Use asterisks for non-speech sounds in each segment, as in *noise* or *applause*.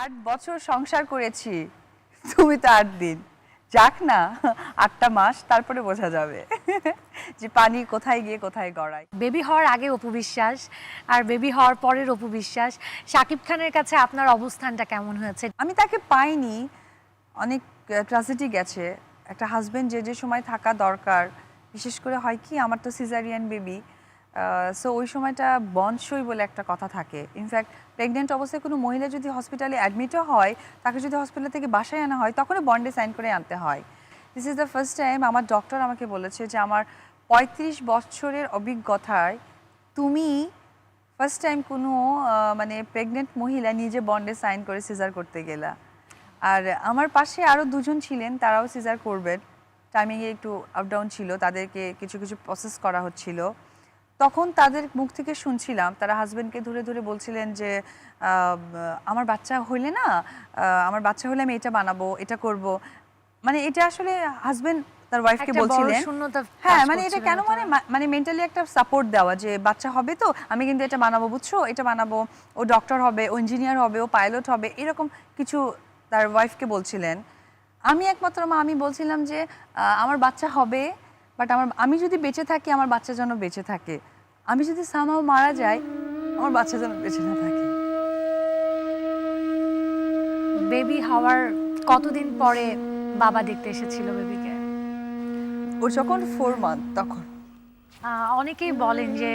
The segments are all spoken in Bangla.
আট বছর সংসার করেছি তুমি তো আট দিন। যাক না আটটা মাস তারপরে বোঝা যাবে *laughs* যে পানি কোথায় গিয়ে কোথায় গড়ায়। বেবি হওয়ার আগে অপু বিশ্বাস আর বেবি হওয়ার পরের অপু বিশ্বাস শাকিব খানের কাছে আপনার অবস্থানটা কেমন হয়েছে? আমি তাকে পাইনি অনেক ট্রাজেডি গেছে। একটা হাজবেন্ড যে যে সময় থাকা দরকার বিশেষ করে হয় কি আমার তো সিজারিয়ান বেবি সো ওই সময়টা বনসই বলে একটা কথা থাকে। ইনফ্যাক্ট প্রেগনেন্ট অবস্থায় কোনো মহিলা যদি হসপিটালে অ্যাডমিটও হয়, তাকে যদি হসপিটাল থেকে বাসায় আনা হয়, তখনও বন্ডে সাইন করে আনতে হয়। This is the first time আমার ডক্টর আমাকে বলেছে যে, আমার পঁয়ত্রিশ বছরের অভিজ্ঞতায় তুমি ফার্স্ট টাইম কোনো মানে প্রেগনেন্ট মহিলা নিজে বন্ডে সাইন করে সিজার করতে গেলা। আর আমার পাশে আরও দুজন ছিলেন, তারাও সিজার করবেন টাইমিংয়ে একটু আপ ডাউন ছিল, তাদেরকে কিছু কিছু প্রসেস করা হচ্ছিল। তখন তাদের মুখ থেকে শুনছিলাম তারা হাজবেন্ডকে ধরে ধরে বলছিলেন যে আমার বাচ্চা হইলে না আমার বাচ্চা হলে আমি এটা বানাবো এটা করব। মানে এটা আসলে হাজবেন্ড তার ওয়াইফকে বলছিলেন। হ্যাঁ মানে এটা কেন মানে মানে মেন্টালি একটা সাপোর্ট দেওয়া যে বাচ্চা হবে তো আমি কিন্তু এটা বানাবো বুঝছ? এটা বানাবো। ও ডক্টর হবে ও ইঞ্জিনিয়ার হবে ও পাইলট হবে এরকম কিছু তার ওয়াইফকে বলছিলেন। আমি একমাত্র মা আমি বলছিলাম যে আমার বাচ্চা হবে বাট আমার আমি যদি বেঁচে থাকি আমার বাচ্চা যেন বেঁচে থাকে। আমি যদি সামাও মারা যাই আমার বাচ্চা যেন বেঁচে না থাকে। বেবি হওয়ার কতদিন পরে বাবা দেখতে এসেছিল বেবিকে ওর যখন ফোর মান্থ তখন। অনেকেই বলেন যে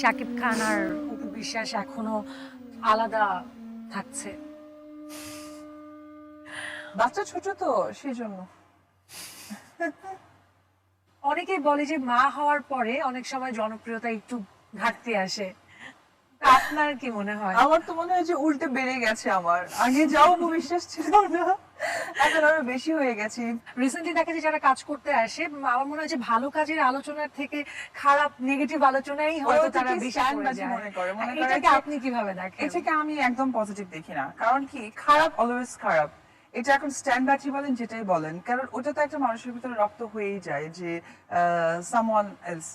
শাকিব খান আর অপু বিশ্বাস এখনও আলাদা থাকছে। বাচ্চা ছোট তো সেই জন্য অনেকেই বলে যে মা হওয়ার পরে অনেক সময় জনপ্রিয়তা একটু ঘাটতি আসে। আপনার কি মনে হয়? আমার তো মনে হয় যে উল্টে বেড়ে গেছে আমার। আগে যাও বিশ্বাস ছিল না এখন আরও বেশি হয়ে গেছে। রিসেন্টলি দেখা যায় যারা কাজ করতে আসে আমার মনে হয় যে ভালো কাজের আলোচনার থেকে খারাপ নেগেটিভ আলোচনাই হয়তো তারা বেশি মনে করে, মনে করে এটাকে আপনি কীভাবে দেখেন? এটাকে আমি একদম পজিটিভ দেখি না। কারণ কি? খারাপ অলওয়েজ খারাপ। এটা এখন স্ট্যান্ড বাজি বলেন যেটাই বলেন। কারণ ওটা তো একটা মানুষের ভিতরে রক্ত হয়েই যায় যে সামওয়ান এলস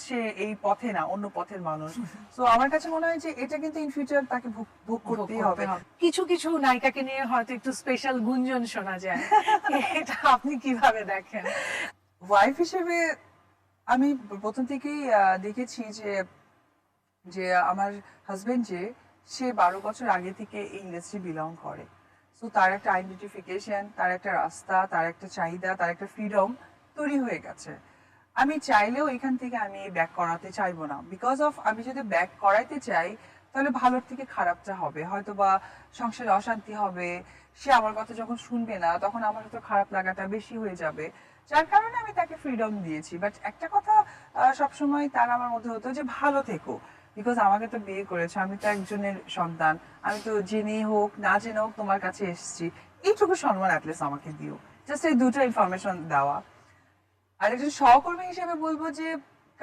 সে এই পথে না অন্য পথের মানুষ। তো আমার কাছে মনে হয় যে এটা কিন্তু ইন ফিউচার তাকে ভোগ করতেই হবে। কিছু কিছু নায়িকাকে নিয়ে হয়তো একটু স্পেশাল গুঞ্জন শোনা যায়। *laughs* এটা আপনি কীভাবে দেখেন? ওয়াইফ হিসেবে আমি প্রথম থেকেই দেখেছি যে যে আমার হাজবেন্ড যে সে বারো বছর আগে থেকে এই ইন্ডাস্ট্রি বিলং করে। সো তার একটা আইডেন্টিফিকেশন তার একটা রাস্তা, তার একটা চাহিদা, তার একটা ফ্রিডম তৈরি হয়ে গেছে। আমি চাইলেও এখান থেকে আমি ব্যাক করাতে চাইব না। বিকজ অফ আমি যদি ব্যাক করাইতে চাই, তাহলে ভালোর থেকে খারাপটা হবে। হয়তো বা সংসারে অশান্তি হবে, সে আমার কথা যখন শুনবে না, তখন আমার হয়তো খারাপ লাগাটা বেশি হয়ে যাবে। যার কারণে আমি তাকে ফ্রিডম দিয়েছি। বাট একটা কথা সবসময় তার আমার মধ্যে হতো যে, ভালো থেকো। বিকজ আমাকে তো বিয়ে করেছে, আমি তো একজনের সন্তান। আমি তো জেনে হোক, না জেনে হোক তোমার কাছে এসেছি। এইটুকু সম্মান অ্যাটলিস্ট আমাকে দিও। জাস্ট এই দুটো ইনফরমেশন দেওয়া। আর একজন সহকর্মী হিসেবে বলব যে,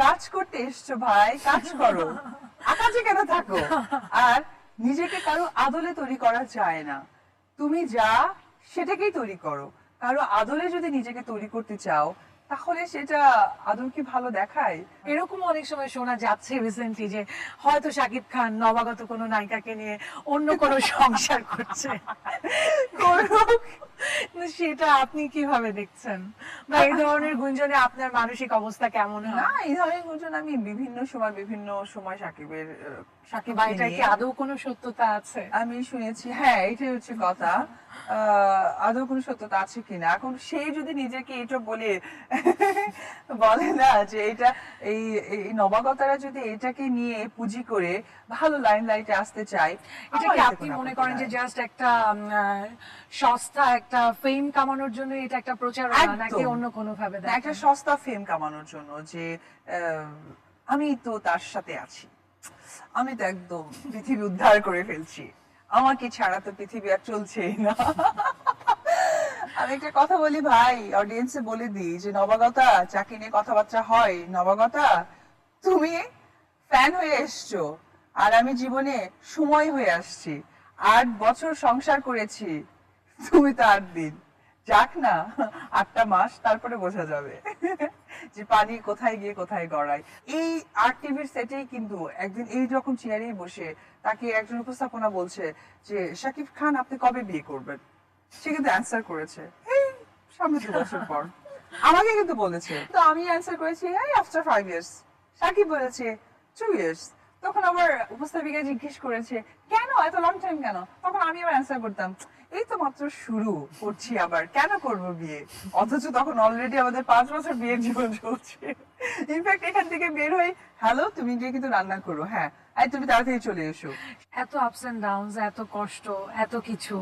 কাজ করতে এসছো ভাই, কাজ করো। আকাশে কেন থাকো? আর নিজেকে কারও আদলে তৈরি করা যায় না। তুমি যা, সেটাকেই তৈরি করো। কারও আদলে যদি নিজেকে তৈরি করতে চাও তাহলে সেটা আদৌ কি ভালো দেখায়? এরকম অনেক সময় শোনা যাচ্ছে রিসেন্টলি যে হয়তো শাকিব খান নবাগত কোনো নায়িকাকে নিয়ে অন্য কোনো সংসার করছে। সেটা আপনি কীভাবে দেখছেন? বা এই ধরনের গুঞ্জনে আপনার মানসিক অবস্থা কেমন হয়? না, এই ধরনের গুঞ্জন আমি বিভিন্ন সময় বিভিন্ন সময় সাকিবের সাকিব এটা কি আদৌ কোনো সত্যতা আছে? আমি শুনেছি হ্যাঁ এটাই হচ্ছে কথা। আহ, আদৌ কোনো সত্যতা আছে কিনা? এখন সে যদি নিজেকে এটা বলে বলে না যে এটা এই এই নবাগতারা যদি এটাকে নিয়ে পুঁজি করে ভালো লাইন লাইটে আসতে চায় এটা কি আপনি মনে করেন যে জাস্ট একটা সস্তা একটা ফেম কামানোর জন্য এটা একটা প্রচার নাকি অন্য কোনো ভাবে একটা সস্তা ফেম কামানোর জন্য যে আমি তো তার সাথে আছি। আমি তো একদম পৃথিবী উদ্ধার করে ফেলছি। আমাকে ছাড়া তো পৃথিবী আর চলছেই না। আমি একটা কথা বলি ভাই অডিয়েন্সে বলে দিই যে নবাগতা চাকরি নিয়ে কথাবার্তা হয়, নবাগতা, তুমি ফ্যান হয়ে এসছো আর আমি জীবনে সময় হয়ে আসছি। আট বছর সংসার করেছি, তুমি তো আট দিন। যাক না, আটটা মাস, তারপরে বোঝা যাবে যে পানি কোথায় গিয়ে কোথায় গড়ায়। এই আর টিভির সেটেই কিন্তু একদিন এই রকম চেয়ারেই বসে তাকে একজন উপস্থাপনা বলছে যে, শাকিব খান, আপনি কবে বিয়ে করবেন? সে কিন্তু অ্যান্সার করেছে এই সামনে দু বছর পর। আমাকে কিন্তু বলেছে। তো আমি অ্যান্সার করেছি, এই আফটার ফাইভ ইয়ার্স সাকিব বলেছে টু ইয়ার্স তখন আবার উপস্থাপিকা জিজ্ঞেস করেছে কেন? এত লং টাইম কেন? তখন আমি আবার অ্যান্সার করতাম এই তো মাত্র শুরু করছি আবার। কেন করব বিয়ে? অথচ তখন অলরেডি আমাদের পাঁচ বছর বিয়ের জীবন চলছে। ইনফ্যাক্ট এখান থেকে বের হই হ্যালো তুমি গিয়ে কিন্তু রান্না করো হ্যাঁ। এই তুমি তাড়াতাড়ি চলে এসো। এত আপস এন্ড ডাউনস এত কষ্ট এত কিছু।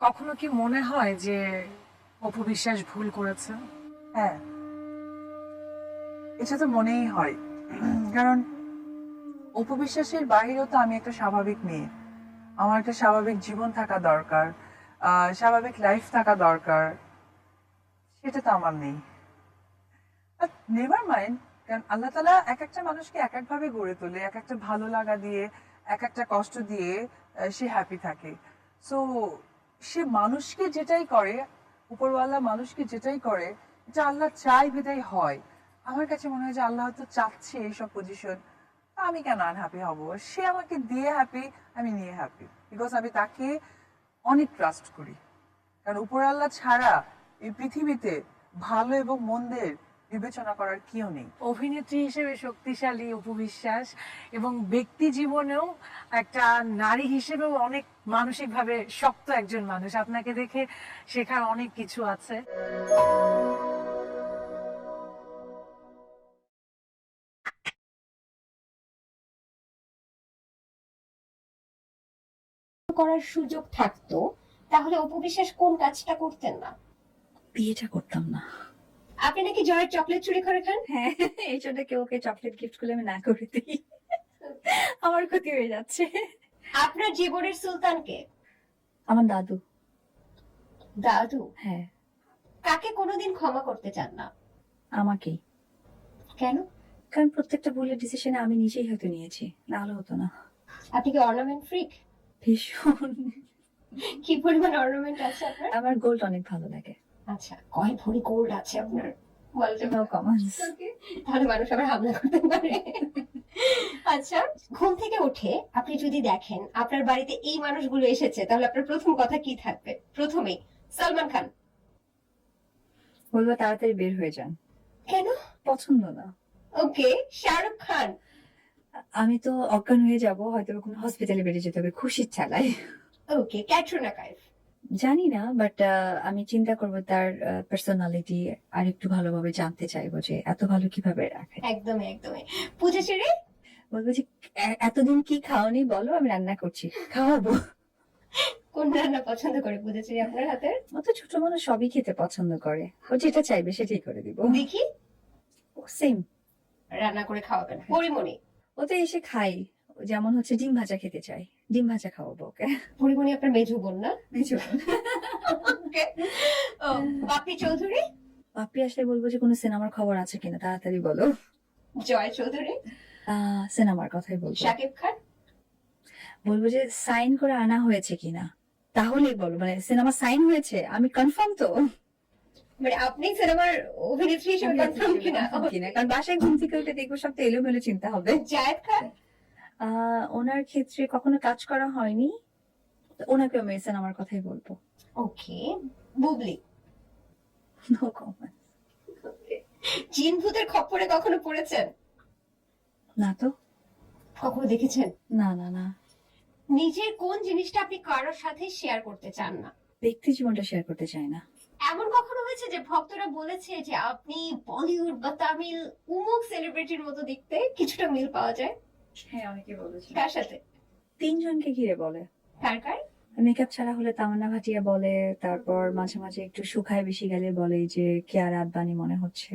কখনো কি মনে হয় যে অপু বিশ্বাস ভুল করেছে? হ্যাঁ। এটা তো মনেই হয়। কারণ উপবিশ্বাসের বাহিরেও তো আমি একটা স্বাভাবিক মেয়ে। আমার একটা স্বাভাবিক জীবন থাকা দরকার স্বাভাবিক লাইফ থাকা দরকার। সেটা তো আমার নেই। নেভার মাইন্ড কারণ আল্লাহ তালা এক একটা মানুষকে এক একভাবে গড়ে তোলে, এক একটা ভালো লাগা দিয়ে, এক একটা কষ্ট দিয়ে সে হ্যাপি থাকে। সো সে মানুষকে যেটাই করে, উপরওয়ালা মানুষকে যেটাই করে, এটা আল্লাহ চাই বিদায় হয়। আমার কাছে মনে হয় যে আল্লাহ তো চাচ্ছে এইসব পজিশন আমি কেন আনহ্যাপি হব? সে আমাকে দিয়ে হ্যাপি আমি নিয়ে হ্যাপি বিকজ আমি তাকে অনেক ট্রাস্ট করি। কারণ উপর আল্লাহ ছাড়া এই পৃথিবীতে ভালো এবং মন্দের বিবেচনা করার কেউ নেই। অভিনেত্রী হিসেবে শক্তিশালী, উপবিশ্বাস এবং ব্যক্তি জীবনেও একটা নারী হিসেবেও অনেক মানসিকভাবে শক্ত একজন মানুষ। আপনাকে দেখে শেখার অনেক কিছু আছে। করার সুযোগ থাকতো তাহলে উপবিশ্বাস কোন কাজটা করতেন না? বিয়েটা করতাম না। আপনি নাকি জয়ের চকলেট চুরি করে খান? হ্যাঁ এই জন্য কেউ ওকে চকলেট গিফট করলে আমি না করে দিই। আমার ক্ষতি হয়ে যাচ্ছে। আপনার জীবনের সুলতানকে? আমার দাদু। দাদু? হ্যাঁ। কাকে কোনোদিন ক্ষমা করতে চান না? আমাকেই। কেন? কারণ প্রত্যেকটা ভুলের ডিসিশনে আমি নিজেই হয়তো নিয়েছি না হলে হতো না। আপনি কি অর্নামেন্ট ফ্রিক ভীষণ। কি পরিমাণ অর্নামেন্ট আছে আপনার? আমার গোল্ড অনেক ভালো লাগে। আচ্ছা কয় ভরি গোল্ড আছে আপনার? বলতে নো কমেন্টস তাহলে মানুষ আবার হামলা করতে পারে। আচ্ছা ঘুম থেকে উঠে আপনি যদি দেখেন আপনার বাড়িতে এই মানুষগুলো এসেছে তাহলে আপনার প্রথম কথা কি থাকবে? প্রথমেই সালমান খান। বলব তাড়াতাড়ি বের হয়ে যান। কেন? পছন্দ না। ওকে শাহরুখ খান। আমি তো অজ্ঞান হয়ে যাব হয়তো কোনো হসপিটালে বেরিয়ে যেতে হবে খুশির চালায় ওকে ক্যাটরিনা কাইফ জানি না বাট আমি চিন্তা করব তার পার্সোনালিটি আর একটু ভালোভাবে জানতে চাইব যে এত ভালো কীভাবে রাখে। একদমই একদমই। পূজা ছেড়ে বলব যে এতদিন কি খাওনি বলো আমি রান্না করছি খাওয়াবো। কোন রান্না পছন্দ করে পূজা ছেড়ে আপনার হাতের? ও তো ছোট মানুষ সবই খেতে পছন্দ করে। ও যেটা চাইবে সেটাই করে দিব। দেখি। সেম রান্না করে খাওয়াবেন পরিমণি। ও তো এসে খাই। যেমন হচ্ছে ডিম ভাজা খেতে চাই। ডিম ভাজা খাওয়াবো ওকে। পরিমণি আপনার মেজু বোন না? ও, বাপ্পি চৌধুরী? পাপ্পি আসলে বলব যে কোনো সিনেমার খবর আছে কিনা তাড়াতাড়ি বলো। জয় চৌধুরী? সিনেমার কথাই বলব। শাকিব খান? বলব যে সাইন করে আনা হয়েছে কিনা। তাহলেই বলো মানে সিনেমা সাইন হয়েছে? আমি কনফার্ম তো? মানে আপনি সিনেমার অভিনেত্রী হিসেবে কনফার্ম কিনা? কিনা? কারণ বাসায় ঘুম থেকে উঠে দেখব সব তো এলোমেলো চিন্তা হবে। জায়েদ খান? ওনার ক্ষেত্রে কখনো কাজ করা হয়নি? ওনাকে আমি সিনেমার কথাই বলব। ওকে বুবলি? নো কমেন্ট জিন ভূতের খপ্পরে কখনো পড়েছেন? না তো। কখনো দেখেছেন? না না না। নিজের কোন জিনিসটা আপনি কারোর সাথে শেয়ার করতে চান না? ব্যক্তি জীবনটা শেয়ার করতে চাই না। হয়েছে যে ভক্তরা বলেছে যে আপনি বলিউড বা তামিল উমুক সেলিব্রিটির মতো দেখতে কিছুটা মিল পাওয়া যায়। হ্যাঁ অনেকে বলেছে। কার সাথে? তিনজনকে ঘিরে বলে। কার কার? মেকআপ ছাড়া হলে তামান্না ভাটিয়া বলে তারপর মাঝে মাঝে একটু শুকায় বেশি গেলে বলে যে কেয়ারা আদবানি মনে হচ্ছে।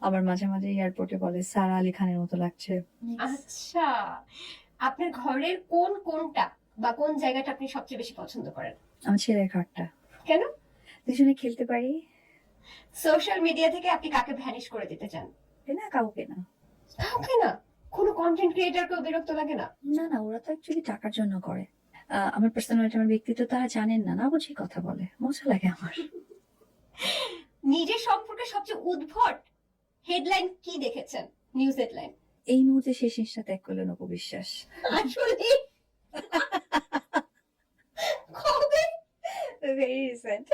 আবার মাঝে মাঝে এয়ারপোর্টে বলে সারা আলী খানের মতো লাগছে। আচ্ছা আপনার ঘরের কোন কোনটা বা কোন জায়গাটা আপনি সবচেয়ে বেশি পছন্দ করেন? আমার ছেলের ঘরটা। কেন? দুজনে খেলতে পারি। সোশ্যাল মিডিয়া থেকে আপনি কাকে ভ্যানিশ করে দিতে চান? না কাউকে না। কাউকে না? কোনো কন্টেন্ট ক্রিয়েটারকেও বিরক্ত লাগে না? না না ওরা তো অ্যাকচুয়ালি টাকার জন্য করে। আমার পার্সোনালিটি আমার ব্যক্তিত্ব তারা জানেন না না বুঝি কথা বলে। মজা লাগে আমার। নিজের সম্পর্কে সবচেয়ে উদ্ভট হেডলাইন কি দেখেছেন? নিউজ হেডলাইন এই মুহূর্তে শেষ নিঃশ্বাস ত্যাগ করলেন অপবিশ্বাস আসলে কবে? ভেরি রিসেন্ট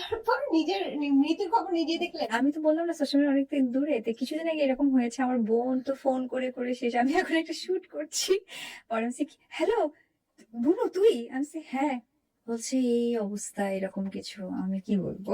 তারপর নিজের মৃত্যুর খবর নিজে দেখলেন? আমি তো বললাম না সোশ্যাল অনেকদিন দূরে। তো কিছুদিন আগে এরকম হয়েছে, আমার বোন তো ফোন করে করে শেষ। আমি এখন একটা শুট করছি। পরে আমি হ্যালো বুনু, তুই? আমি হ্যাঁ। বলছে, এই অবস্থা, এরকম কিছু। আমি কি বলব?